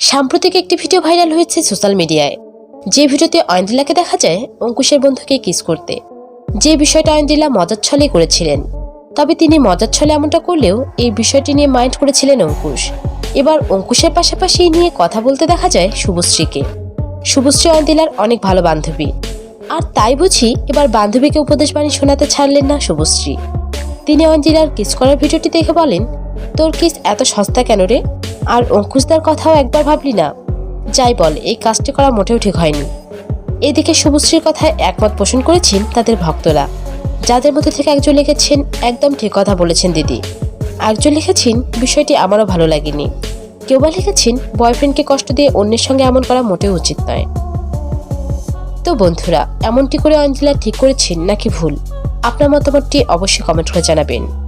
সাম্প্রতিক একটি video viral হয়েছে সোশ্যাল মিডিয়ায়। যে ভিডিওতে অয়ন্দিলাকে দেখা যায় অঙ্কুশের বন্ধুকে কিস করতে। যে বিষয়টা অয়ন্দিলা মজার ছলে করেছিলেন। তবে তিনি মজার ছলে এমনটা করলেও এই বিষয়টি নিয়ে মাইন্ড করেছিলেন অঙ্কুশ। এবার অঙ্কুশের পাশাপাশি নিয়ে কথা বলতে দেখা যায় শুভশ্রীকে। শুভশ্রী অয়ন্দিলার অনেক ভালো বান্ধবী। আর তাই বুঝি এবার বান্ধবীকে উপদেশ বাণী শোনাতে ছাড়লেন না শুভশ্রী। তিনি অঞ্জিলার কিস করার ভিডিওটি দেখে বলেন, তোর কিস এত সস্তা কেন রে? আর অঙ্কুশদার কথাও একবার ভাবলি না। যাই বল, এই কাজটি করা মোটেও ঠিক হয়নি। এদিকে শুভশ্রীর কথায় একমত পোষণ করেছেন তাদের ভক্তরা। যাদের মধ্যে থেকে একজন লিখেছেন, একদম ঠিক কথা বলেছেন দিদি। একজন লিখেছেন, বিষয়টি আমারও ভালো লাগেনি। কেউ বা লিখেছেন, বয়ফ্রেন্ডকে কষ্ট দিয়ে অন্যের সঙ্গে এমন করা মোটেও উচিত নয়। তো বন্ধুরা, এমনটি করে অঞ্জলা ঠিক করেছেন নাকি ভুল? আপনার মতামতটি অবশ্যই কমেন্ট করে জানাবেন।